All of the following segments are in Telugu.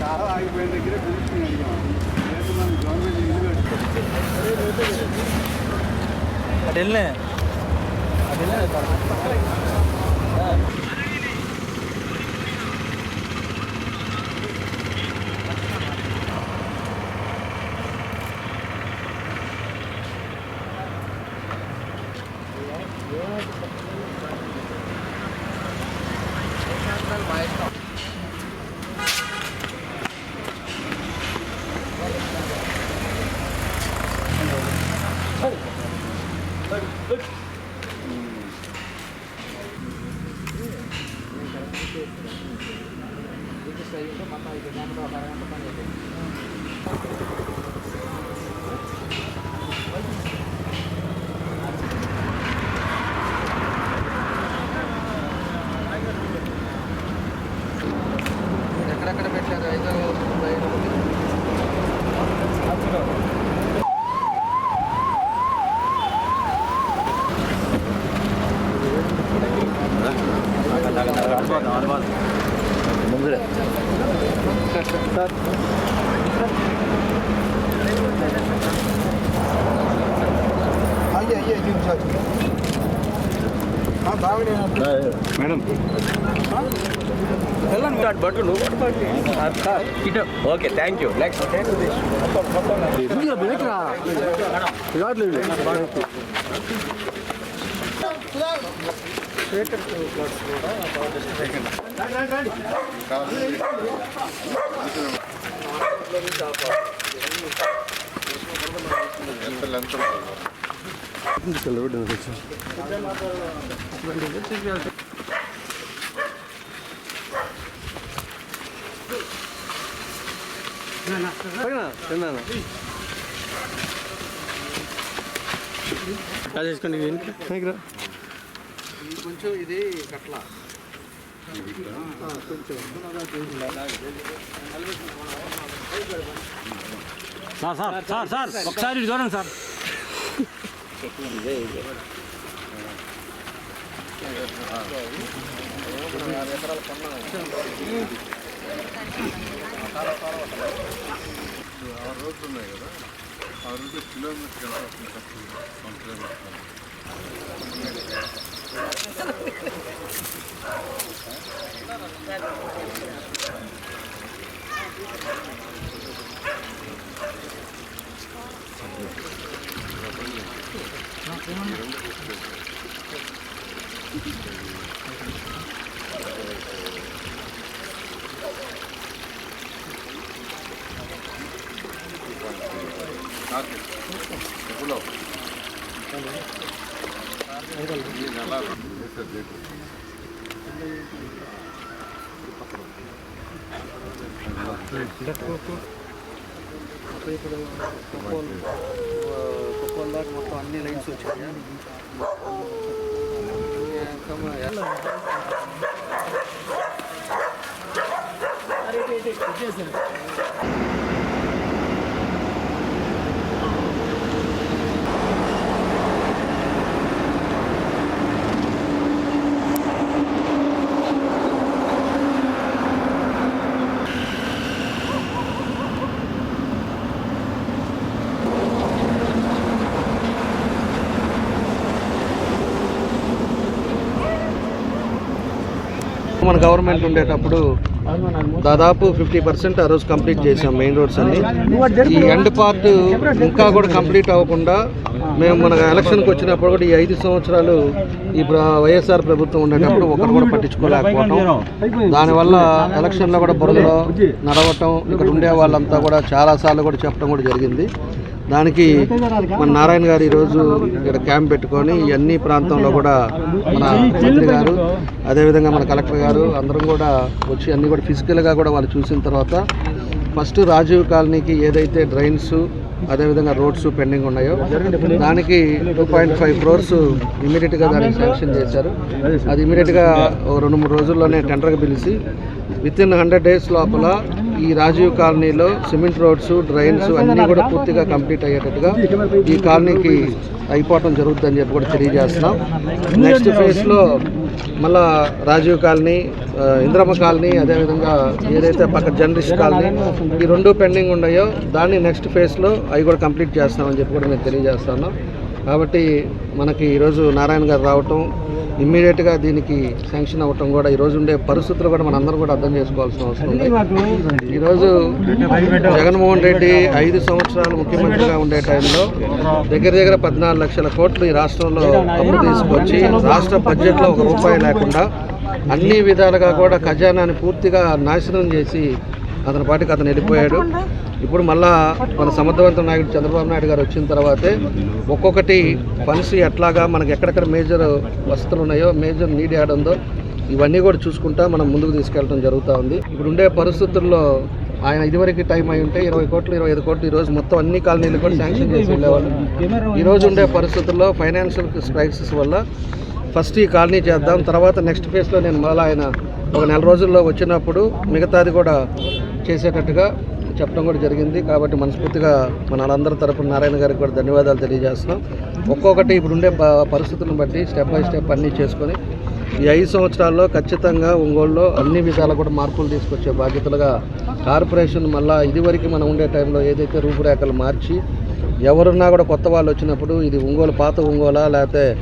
చాలా ఆగిపోయిన దగ్గర పిలుచుకుని అడిగాం లేదు మనం గవర్నమెంట్ ఇల్లు అటు వెళ్ళే అటు Dito sa iyo, matay ka na, parang అయ్యే అయ్యే చూపించాలి బాగానే మేడం ఇటు okay thank you next sweater pleats కూడా ఎంత లెంత్ తిన్నాను రాజేసుకోండి వెనక కొంచెం ఇది కట్ల. సార్ సార్ సార్ సార్ ఒకసారి చూడండి సార్. ఆరు రోజులు ఉన్నాయి కదా ఆరు రోజులు కిలోమీటర్ ఎంత వస్తుంది వన్ కిలోమీటర్ Gracias. ఎప్పుడో దాకా మొత్తం అన్ని లైన్స్ వచ్చాయి మన గవర్నమెంట్ ఉండేటప్పుడు దాదాపు ఫిఫ్టీ పర్సెంట్ ఆ రోజు కంప్లీట్ చేసాం మెయిన్ రోడ్స్ అన్ని. ఈ ఎండ్ పార్ట్ ఇంకా కూడా కంప్లీట్ అవ్వకుండా మేము మన ఎలక్షన్కి వచ్చినప్పుడు కూడా ఈ ఐదు సంవత్సరాలు ఈ వైఎస్ఆర్ ప్రభుత్వం ఉండేటప్పుడు ఒకరు కూడా పట్టించుకోలేకపోవటం. దానివల్ల ఎలక్షన్లో కూడా బురదలో నడవటం ఇక్కడ ఉండే వాళ్ళంతా కూడా చాలాసార్లు కూడా చెప్పడం కూడా జరిగింది. దానికి మన నారాయణ గారు ఈరోజు ఇక్కడ క్యాంప్ పెట్టుకొని అన్ని ప్రాంతంలో కూడా మన మంత్రి గారు అదేవిధంగా మన కలెక్టర్ గారు అందరం కూడా వచ్చి అన్ని కూడా ఫిజికల్గా కూడా వాళ్ళు చూసిన తర్వాత ఫస్ట్ రాజీవ్ కాలనీకి ఏదైతే డ్రైన్స్ అదేవిధంగా రోడ్స్ పెండింగ్ ఉన్నాయో దానికి టూ పాయింట్ ఫైవ్ క్రోర్స్ ఇమీడియట్గా దానికి శాంక్షన్ చేశారు. అది ఇమీడియట్గా ఓ రెండు మూడు రోజుల్లోనే టెండర్గా పిలిచి విత్ ఇన్ హండ్రెడ్ డేస్ లోపల ఈ రాజీవ్ కాలనీలో సిమెంట్ రోడ్స్ డ్రైన్స్ అన్నీ కూడా పూర్తిగా కంప్లీట్ అయ్యేటట్టుగా ఈ కాలనీకి అయిపోవటం జరుగుతుందని చెప్పి కూడా తెలియజేస్తున్నాం. నెక్స్ట్ ఫేజ్లో మళ్ళా రాజీవ్ కాలనీ ఇంద్రమ ఇంద్రమ్మ కాలనీ అదేవిధంగా ఏదైతే పక్క జర్నలిస్ట్ కాలనీ ఈ రెండు పెండింగ్ ఉన్నాయో దాన్ని నెక్స్ట్ ఫేజ్లో అవి కూడా కంప్లీట్ చేస్తామని చెప్పి కూడా మేము తెలియజేస్తున్నాం. కాబట్టి మనకి ఈరోజు నారాయణ గారు రావటం ఇమ్మీడియట్గా దీనికి శాంక్షన్ అవ్వటం కూడా ఈరోజు ఉండే పరిస్థితులు కూడా మనందరం కూడా అర్థం చేసుకోవాల్సిన అవసరం ఉంది. ఈరోజు జగన్మోహన్ రెడ్డి ఐదు సంవత్సరాలు ముఖ్యమంత్రిగా ఉండే టైంలో దగ్గర దగ్గర పద్నాలుగు లక్షల కోట్లు ఈ రాష్ట్రంలో అప్పు తీసుకొచ్చి రాష్ట్ర బడ్జెట్లో ఒక రూపాయి లేకుండా అన్ని విధాలుగా కూడా ఖజానాని పూర్తిగా నాశనం చేసి అతని పాటికి అతను వెళ్ళిపోయాడు. ఇప్పుడు మళ్ళా మన సమర్థవంత నాయకుడు చంద్రబాబు నాయుడు గారు వచ్చిన తర్వాతే ఒక్కొక్కటి ఫండ్స్ ఎట్లాగా మనకి ఎక్కడెక్కడ మేజర్ వసతులు ఉన్నాయో మేజర్ నీడ్ యాడ్ ఉందో ఇవన్నీ కూడా చూసుకుంటా మనం ముందుకు తీసుకెళ్ళడం జరుగుతూ ఉంది. ఇప్పుడు ఉండే పరిస్థితుల్లో ఆయన ఇదివరకు టైం అయి ఉంటే ఇరవై కోట్లు ఇరవై ఐదు కోట్లు ఈరోజు మొత్తం అన్ని కాలనీలు కూడా శాంక్షన్ చేసి వెళ్ళేవాళ్ళు ఈరోజు ఉండే పరిస్థితుల్లో ఫైనాన్షియల్ క్రైసిస్ వల్ల ఫస్ట్ ఈ కాలనీ చేద్దాం తర్వాత నెక్స్ట్ ఫేజ్లో నేను మళ్ళీ ఆయన ఒక నెల రోజుల్లో వచ్చినప్పుడు మిగతాది కూడా చేసేటట్టుగా చెప్పడం కూడా జరిగింది. కాబట్టి మనస్ఫూర్తిగా మన వాళ్ళందరి తరపున నారాయణ గారికి కూడా ధన్యవాదాలు తెలియజేస్తున్నాం. ఒక్కొక్కటి ఇప్పుడు ఉండే ప- పరిస్థితులను బట్టి స్టెప్ బై స్టెప్ అన్నీ చేసుకొని ఈ ఐదు సంవత్సరాల్లో ఖచ్చితంగా ఒంగోలులో అన్ని విధాలు కూడా మార్పులు తీసుకొచ్చే బాధ్యతలుగా కార్పొరేషన్ మళ్ళీ ఇదివరకు మనం ఉండే టైంలో ఏదైతే రూపురేఖలు మార్చి ఎవరున్నా కూడా కొత్త వాళ్ళు వచ్చినప్పుడు ఇది ఒంగోలు పాత ఒంగోలా లేకపోతే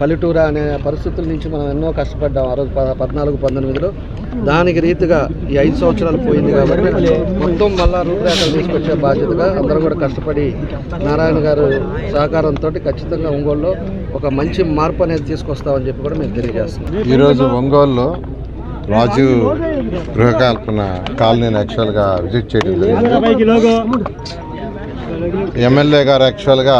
పల్లెటూరా అనే పరిస్థితుల నుంచి మనం ఎన్నో కష్టపడ్డాం. ఆ రోజు ప- పద్నాలుగు పంతొమ్మిదిలో దానికి రీతిగా ఈ ఐదు సంవత్సరాలు పోయింది కాబట్టి మొత్తం మళ్ళా రూపురేఖలు తీసుకొచ్చే బాధ్యతగా అందరం కూడా కష్టపడి నారాయణ గారు సహకారంతో ఖచ్చితంగా ఒంగోలులో ఒక మంచి మార్పు అనేది తీసుకొస్తామని చెప్పి కూడా మేము తెలియజేస్తున్నాం. ఈరోజు ఒంగోలులో రాజు గృహకల్పన కాలనీని యాక్చువల్గా విజిట్ చేయడం జరిగింది. ఎమ్మెల్యే గారు యాక్చువల్గా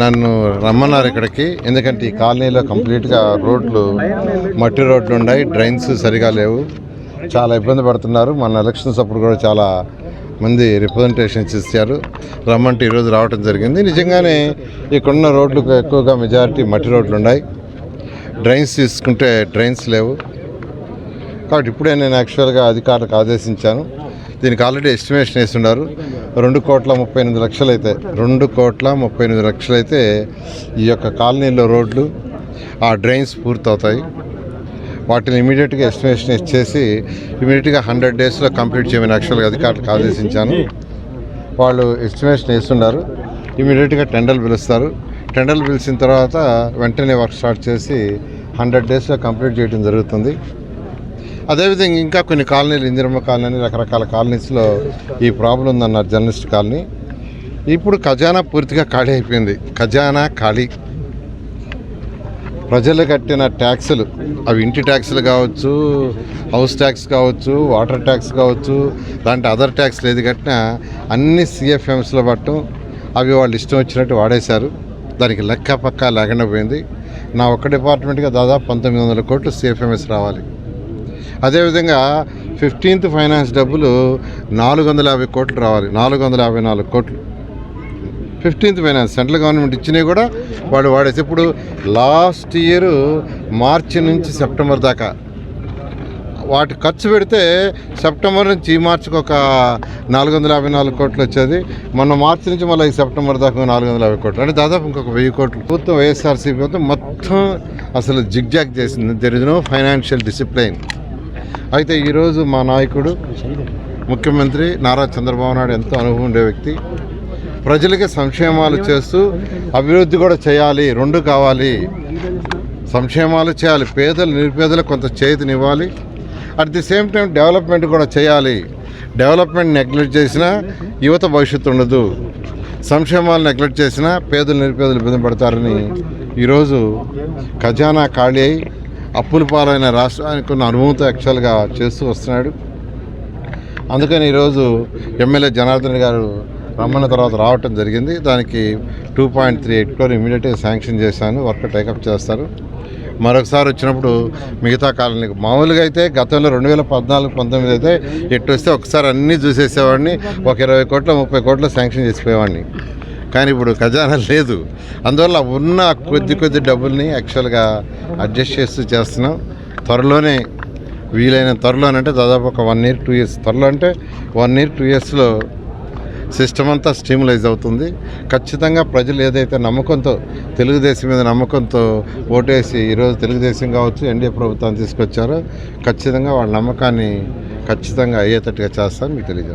నన్ను రమ్మన్నారు ఇక్కడికి. ఎందుకంటే ఈ కాలనీలో కంప్లీట్గా రోడ్లు మట్టి రోడ్లు ఉన్నాయి. డ్రైన్స్ సరిగా లేవు. చాలా ఇబ్బంది పడుతున్నారు. మన ఎలక్షన్స్ అప్పుడు కూడా చాలా మంది రిప్రజెంటేషన్స్ ఇచ్చారు. రమ్మంటే ఈరోజు రావడం జరిగింది. నిజంగానే ఇక్కడున్న రోడ్లు ఎక్కువగా మెజారిటీ మట్టి రోడ్లు ఉన్నాయి. డ్రైన్స్ తీసుకుంటే డ్రైన్స్ లేవు. కాబట్టి ఇప్పుడే నేను యాక్చువల్గా అధికారులకు ఆదేశించాను. దీనికి ఆల్రెడీ ఎస్టిమేషన్ వేస్తున్నారు. రెండు కోట్ల ముప్పై ఎనిమిది లక్షలు అయితే రెండు కోట్ల ముప్పై ఎనిమిది లక్షలు అయితే ఈ యొక్క కాలనీలో రోడ్లు ఆ డ్రైన్స్ పూర్తవుతాయి. వాటిని ఇమీడియట్గా ఎస్టిమేషన్ ఇచ్చేసి ఇమీడియట్గా హండ్రెడ్ డేస్లో కంప్లీట్ చేయమని యాక్చువల్గా అధికారులకు ఆదేశించాను. వాళ్ళు ఎస్టిమేషన్ వేస్తున్నారు. ఇమీడియట్గా టెండర్లు పిలుస్తారు. టెండర్లు పిలిచిన తర్వాత వెంటనే వర్క్ స్టార్ట్ చేసి హండ్రెడ్ డేస్లో కంప్లీట్ చేయడం జరుగుతుంది. అదేవిధంగా ఇంకా కొన్ని కాలనీలు ఇందిరమ్మ కాలనీ రకరకాల కాలనీస్లో ఈ ప్రాబ్లం ఉందన్నారు జర్నలిస్ట్ కాలనీ. ఇప్పుడు ఖజానా పూర్తిగా ఖాళీ అయిపోయింది. ఖజానా ఖాళీ. ప్రజలు కట్టిన ట్యాక్సులు అవి ఇంటి ట్యాక్సులు కావచ్చు హౌస్ ట్యాక్స్ కావచ్చు వాటర్ ట్యాక్స్ కావచ్చు లాంటి అదర్ ట్యాక్స్లు ఏది కట్టినా అన్ని సిఎఫ్ఎంస్లో పట్టం అవి వాళ్ళు ఇష్టం వచ్చినట్టు వాడేశారు. దానికి లెక్క పక్క లేకుండా పోయింది. నా ఒక్క డిపార్ట్మెంట్గా దాదాపు పంతొమ్మిది వందల కోట్లు సిఎఫ్ఎంఎస్ రావాలి. అదేవిధంగా ఫిఫ్టీన్త్ ఫైనాన్స్ డబ్బులు నాలుగు వందల యాభై కోట్లు రావాలి. నాలుగు వందల యాభై నాలుగు కోట్లు. ఫిఫ్టీన్త్ ఫైనాన్స్ సెంట్రల్ గవర్నమెంట్ ఇచ్చినవి కూడా వాడు వాడేసి ఇప్పుడు లాస్ట్ ఇయర్ మార్చి నుంచి సెప్టెంబర్ దాకా. వాటి ఖర్చు పెడితే సెప్టెంబర్ నుంచి ఈ మార్చికి ఒక నాలుగు వందల యాభై నాలుగు కోట్లు వచ్చేది. మొన్న మార్చి నుంచి మళ్ళీ ఈ సెప్టెంబర్ దాకా నాలుగు వందల యాభై కోట్లు. అంటే దాదాపు ఇంకొక వెయ్యి కోట్లు. ప్రభుత్వం వైఎస్ఆర్సీపీ మొత్తం మొత్తం అసలు జిగ్జాగ్ చేసింది. There is no financial discipline అయితే ఈరోజు మా నాయకుడు ముఖ్యమంత్రి నారా చంద్రబాబు నాయుడు ఎంతో అనుభవం ఉండే వ్యక్తి. ప్రజలకి సంక్షేమాలు చేస్తూ అభివృద్ధి కూడా చేయాలి రెండు కావాలి. సంక్షేమాలు చేయాలి పేదలు నిరుపేదలకు కొంత చేతినివ్వాలి. At the same time development కూడా చేయాలి. డెవలప్మెంట్ నెగ్లెక్ట్ చేసినా యువత భవిష్యత్తు ఉండదు. సంక్షేమాలు నెగ్లెక్ట్ చేసినా పేదలు నిరుపేదలు ఇబ్బంది పడతారని ఈరోజు ఖజానా ఖాళీ అయి అప్పుల పాలైన రాష్ట్రానికి ఉన్న అనుభవంతో యాక్చువల్గా చేస్తూ వస్తున్నాడు. అందుకని ఈరోజు ఎమ్మెల్యే జనార్దన్ గారు రమ్మన్న తర్వాత రావటం జరిగింది. దానికి two point three eight crore ఇమీడియట్గా శాంక్షన్ చేశాను. వర్క్ టేకప్ చేస్తారు. మరొకసారి వచ్చినప్పుడు మిగతా కాలనీకి మామూలుగా అయితే గతంలో రెండు వేల పద్నాలుగు పంతొమ్మిది అయితే ఎట్టు వస్తే ఒకసారి అన్నీ చూసేసేవాడిని. ఒక ఇరవై కోట్ల ముప్పై కోట్ల శాంక్షన్ చేసిపోయేవాడిని. కానీ ఇప్పుడు ఖజానా లేదు. అందువల్ల ఉన్న కొద్ది కొద్ది డబ్బుల్ని యాక్చువల్గా అడ్జస్ట్ చేస్తూ చేస్తున్నాం. త్వరలోనే వీలైన త్వరలోనంటే దాదాపు ఒక వన్ ఇయర్ టూ ఇయర్స్. త్వరలో అంటే వన్ ఇయర్ టూ ఇయర్స్లో సిస్టమ్ అంతా స్టీములైజ్ అవుతుంది. ఖచ్చితంగా ప్రజలు ఏదైతే నమ్మకంతో తెలుగుదేశం మీద నమ్మకంతో ఓటేసి ఈరోజు తెలుగుదేశం కావచ్చు ఎన్డీఏ ప్రభుత్వాన్ని తీసుకొచ్చారో ఖచ్చితంగా వాళ్ళ నమ్మకాన్ని ఖచ్చితంగా అయ్యేటట్టుగా చేస్తాను మీకు తెలియజేస్తాను